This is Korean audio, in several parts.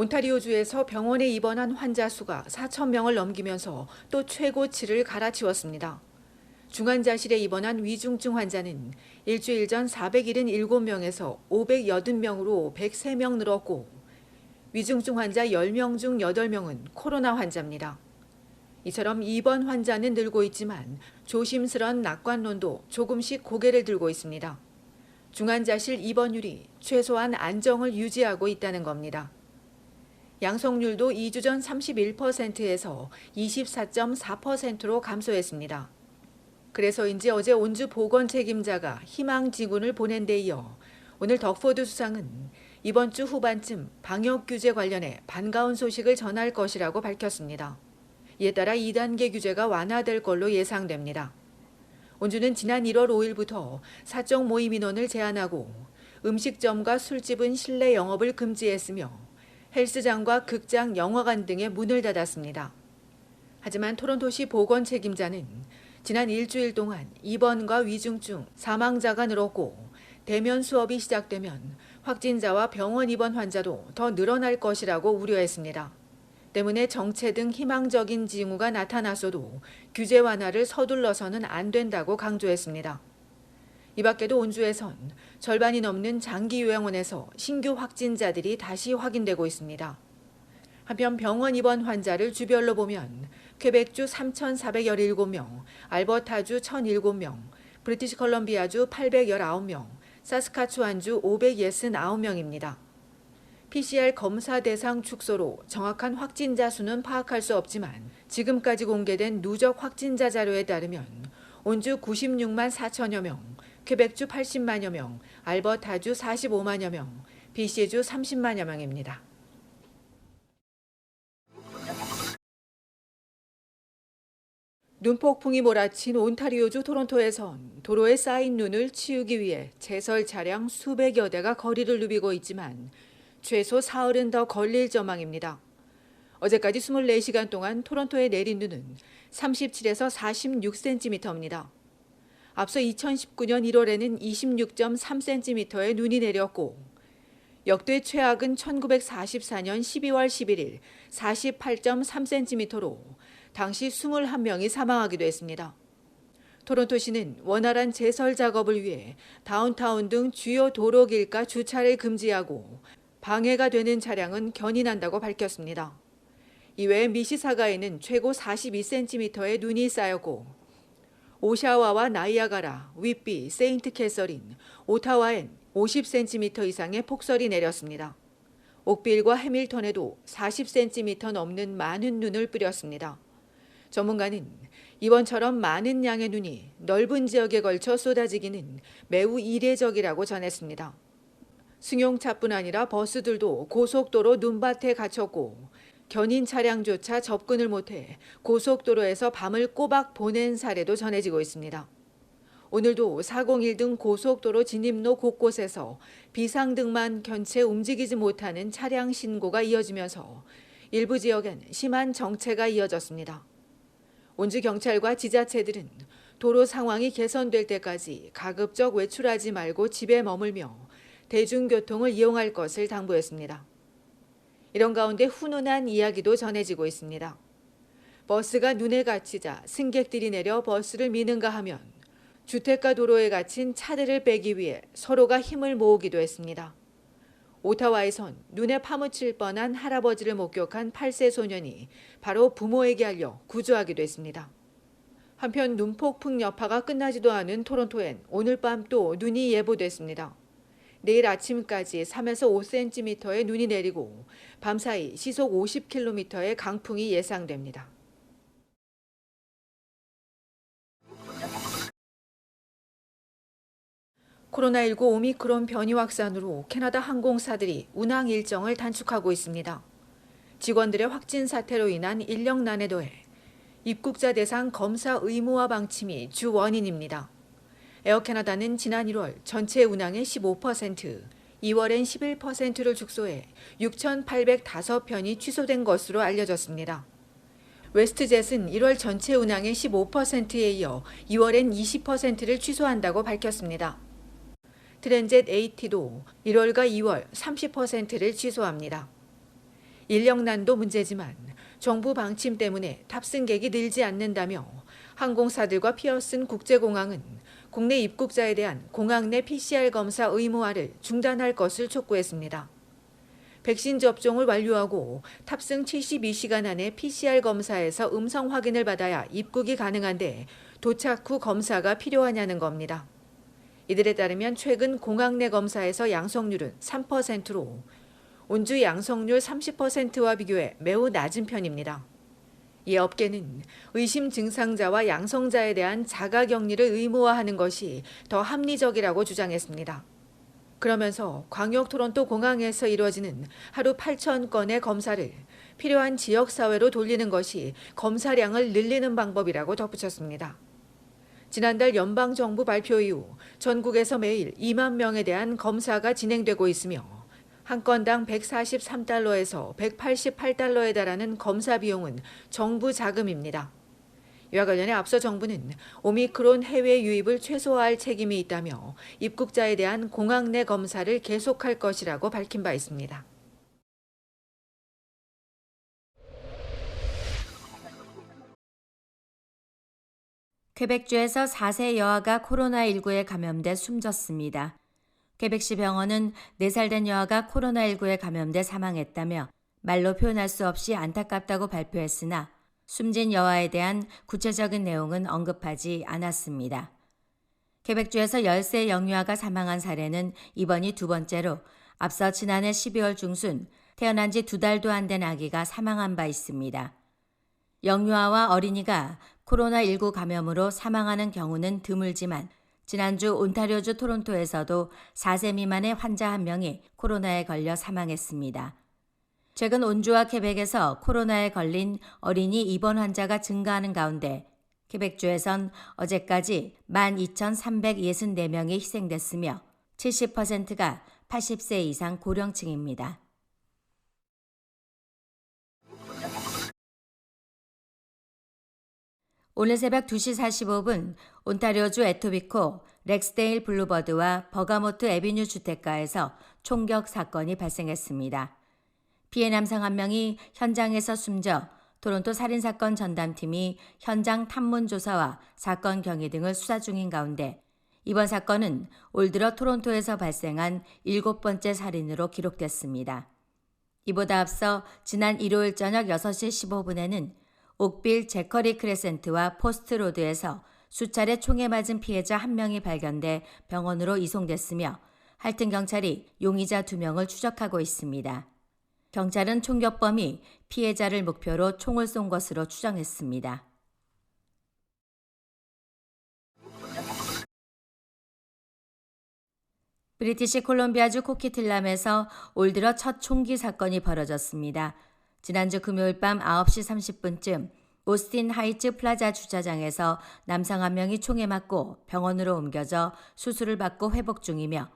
온타리오주에서 병원에 입원한 환자 수가 4천 명을 넘기면서 또 최고치를 갈아치웠습니다. 중환자실에 입원한 위중증 환자는 일주일 전 477명에서 580명으로 103명 늘었고 위중증 환자 10명 중 8명은 코로나 환자입니다. 이처럼 입원 환자는 늘고 있지만 조심스런 낙관론도 조금씩 고개를 들고 있습니다. 중환자실 입원율이 최소한 안정을 유지하고 있다는 겁니다. 양성률도 2주 전 31%에서 24.4%로 감소했습니다. 그래서인지 어제 온주 보건 책임자가 희망 지군을 보낸 데 이어 오늘 덕포드 수상은 이번 주 후반쯤 방역 규제 관련해 반가운 소식을 전할 것이라고 밝혔습니다. 이에 따라 2단계 규제가 완화될 걸로 예상됩니다. 온주는 지난 1월 5일부터 사적 모임 인원을 제한하고 음식점과 술집은 실내 영업을 금지했으며 헬스장과 극장, 영화관 등의 문을 닫았습니다. 하지만 토론토시 보건 책임자는 지난 일주일 동안 입원과 위중증, 사망자가 늘었고 대면 수업이 시작되면 확진자와 병원 입원 환자도 더 늘어날 것이라고 우려했습니다. 때문에 정체 등 희망적인 징후가 나타났어도 규제 완화를 서둘러서는 안 된다고 강조했습니다. 이 밖에도 온주에선 절반이 넘는 장기 요양원에서 신규 확진자들이 다시 확인되고 있습니다. 한편 병원 입원 환자를 주별로 보면 퀘벡주 3,417명, 알버타주 1,007명, 브리티시 컬럼비아주 819명, 사스카추안주 569명입니다. PCR 검사 대상 축소로 정확한 확진자 수는 파악할 수 없지만 지금까지 공개된 누적 확진자 자료에 따르면 온주 96만 4천여 명, 퀘벡주 80만여 명, 알버타주 45만여 명, BC주 30만여 명입니다. 눈폭풍이 몰아친 온타리오주 토론토에선 도로에 쌓인 눈을 치우기 위해 제설 차량 수백여 대가 거리를 누비고 있지만 최소 사흘은 더 걸릴 전망입니다. 어제까지 24시간 동안 토론토에 내린 눈은 37에서 46cm입니다. 앞서 2019년 1월에는 26.3cm의 눈이 내렸고 역대 최악은 1944년 12월 11일 48.3cm로 당시 21명이 사망하기도 했습니다. 토론토시는 원활한 제설 작업을 위해 다운타운 등 주요 도로 길가 주차를 금지하고 방해가 되는 차량은 견인한다고 밝혔습니다. 이외에 미시사가에는 최고 42cm의 눈이 쌓였고 오샤와와 나이아가라, 윗비, 세인트 캐서린, 오타와엔 50cm 이상의 폭설이 내렸습니다. 옥빌과 해밀턴에도 40cm 넘는 많은 눈을 뿌렸습니다. 전문가는 이번처럼 많은 양의 눈이 넓은 지역에 걸쳐 쏟아지기는 매우 이례적이라고 전했습니다. 승용차뿐 아니라 버스들도 고속도로 눈밭에 갇혔고 견인 차량조차 접근을 못해 고속도로에서 밤을 꼬박 보낸 사례도 전해지고 있습니다. 오늘도 401 등 고속도로 진입로 곳곳에서 비상등만 견체 움직이지 못하는 차량 신고가 이어지면서 일부 지역엔 심한 정체가 이어졌습니다. 온주 경찰과 지자체들은 도로 상황이 개선될 때까지 가급적 외출하지 말고 집에 머물며 대중교통을 이용할 것을 당부했습니다. 이런 가운데 훈훈한 이야기도 전해지고 있습니다. 버스가 눈에 갇히자 승객들이 내려 버스를 미는가 하면 주택가 도로에 갇힌 차들을 빼기 위해 서로가 힘을 모으기도 했습니다. 오타와에선 눈에 파묻힐 뻔한 할아버지를 목격한 8세 소년이 바로 부모에게 알려 구조하기도 했습니다. 한편 눈폭풍 여파가 끝나지도 않은 토론토엔 오늘 밤 또 눈이 예보됐습니다. 내일 아침까지 3에서 5cm의 눈이 내리고 밤사이 시속 50km의 강풍이 예상됩니다. 코로나19 오미크론 변이 확산으로 캐나다 항공사들이 운항 일정을 단축하고 있습니다. 직원들의 확진 사태로 인한 인력난에 더해 입국자 대상 검사 의무화 방침이 주 원인입니다. 에어캐나다는 지난 1월 전체 운항의 15%, 2월엔 11%를 축소해 6,805편이 취소된 것으로 알려졌습니다. 웨스트젯은 1월 전체 운항의 15%에 이어 2월엔 20%를 취소한다고 밝혔습니다. 트랜젯 AT도 1월과 2월 30%를 취소합니다. 인력난도 문제지만 정부 방침 때문에 탑승객이 늘지 않는다며 항공사들과 피어슨 국제공항은 국내 입국자에 대한 공항 내 PCR 검사 의무화를 중단할 것을 촉구했습니다. 백신 접종을 완료하고 탑승 72시간 안에 PCR 검사에서 음성 확인을 받아야 입국이 가능한데 도착 후 검사가 필요하냐는 겁니다. 이들에 따르면 최근 공항 내 검사에서 양성률은 3%로 온주 양성률 30%와 비교해 매우 낮은 편입니다. 이 업계는 의심 증상자와 양성자에 대한 자가 격리를 의무화하는 것이 더 합리적이라고 주장했습니다. 그러면서 광역 토론토 공항에서 이루어지는 하루 8천 건의 검사를 필요한 지역 사회로 돌리는 것이 검사량을 늘리는 방법이라고 덧붙였습니다. 지난달 연방 정부 발표 이후 전국에서 매일 2만 명에 대한 검사가 진행되고 있으며 한 건당 143달러에서 188달러에 달하는 검사 비용은 정부 자금입니다. 이와 관련해 앞서 정부는 오미크론 해외 유입을 최소화할 책임이 있다며 입국자에 대한 공항 내 검사를 계속할 것이라고 밝힌 바 있습니다. 퀘벡주에서 4세 여아가 코로나19에 감염돼 숨졌습니다. 퀘벡시 병원은 4살 된 여아가 코로나19에 감염돼 사망했다며 말로 표현할 수 없이 안타깝다고 발표했으나 숨진 여아에 대한 구체적인 내용은 언급하지 않았습니다. 퀘벡주에서 10세 영유아가 사망한 사례는 이번이 두 번째로 앞서 지난해 12월 중순 태어난 지 두 달도 안 된 아기가 사망한 바 있습니다. 영유아와 어린이가 코로나19 감염으로 사망하는 경우는 드물지만 지난주 온타리오주 토론토에서도 4세 미만의 환자 한 명이 코로나에 걸려 사망했습니다. 최근 온주와 케벡에서 코로나에 걸린 어린이 입원 환자가 증가하는 가운데 케벡주에선 어제까지 12,364명이 희생됐으며 70%가 80세 이상 고령층입니다. 오늘 새벽 2시 45분 온타리오주 에토비코 렉스데일 블루버드와 버가모트 에비뉴 주택가에서 총격 사건이 발생했습니다. 피해 남성 한 명이 현장에서 숨져 토론토 살인사건 전담팀이 현장 탐문 조사와 사건 경위 등을 수사 중인 가운데 이번 사건은 올 들어 토론토에서 발생한 일곱 번째 살인으로 기록됐습니다. 이보다 앞서 지난 일요일 저녁 6시 15분에는 옥빌 제커리 크레센트와 포스트로드에서 수차례 총에 맞은 피해자 한 명이 발견돼 병원으로 이송됐으며 할튼 경찰이 용의자 두 명을 추적하고 있습니다. 경찰은 총격범이 피해자를 목표로 총을 쏜 것으로 추정했습니다. 브리티시 콜롬비아주 코키틀람에서 올 들어 첫 총기 사건이 벌어졌습니다. 지난주 금요일 밤 9시 30분쯤 오스틴 하이츠 플라자 주차장에서 남성 한 명이 총에 맞고 병원으로 옮겨져 수술을 받고 회복 중이며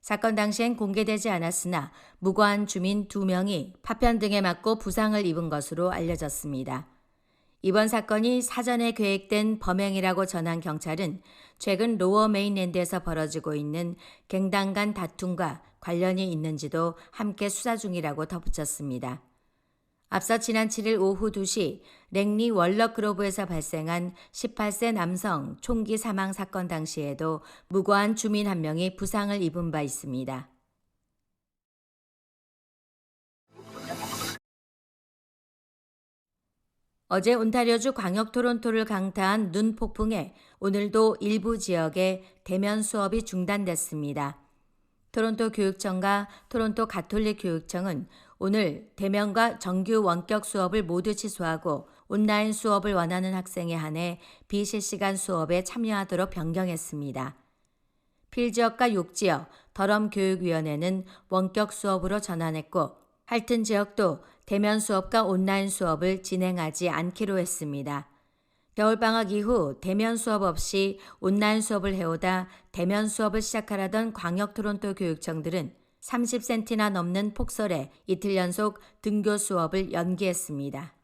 사건 당시엔 공개되지 않았으나 무고한 주민 두 명이 파편 등에 맞고 부상을 입은 것으로 알려졌습니다. 이번 사건이 사전에 계획된 범행이라고 전한 경찰은 최근 로어 메인랜드에서 벌어지고 있는 갱단 간 다툼과 관련이 있는지도 함께 수사 중이라고 덧붙였습니다. 앞서 지난 7일 오후 2시 랭리 월럭 그로브에서 발생한 18세 남성 총기 사망 사건 당시에도 무고한 주민 한 명이 부상을 입은 바 있습니다. 어제 온타리오주 광역 토론토를 강타한 눈 폭풍에 오늘도 일부 지역에 대면 수업이 중단됐습니다. 토론토 교육청과 토론토 가톨릭 교육청은 오늘 대면과 정규 원격 수업을 모두 취소하고 온라인 수업을 원하는 학생에 한해 비실시간 수업에 참여하도록 변경했습니다. 필지역과 욕지역, 더럼교육위원회는 원격 수업으로 전환했고 할튼 지역도 대면 수업과 온라인 수업을 진행하지 않기로 했습니다. 겨울방학 이후 대면 수업 없이 온라인 수업을 해오다 대면 수업을 시작하라던 광역 토론토 교육청들은 30cm나 넘는 폭설에 이틀 연속 등교 수업을 연기했습니다.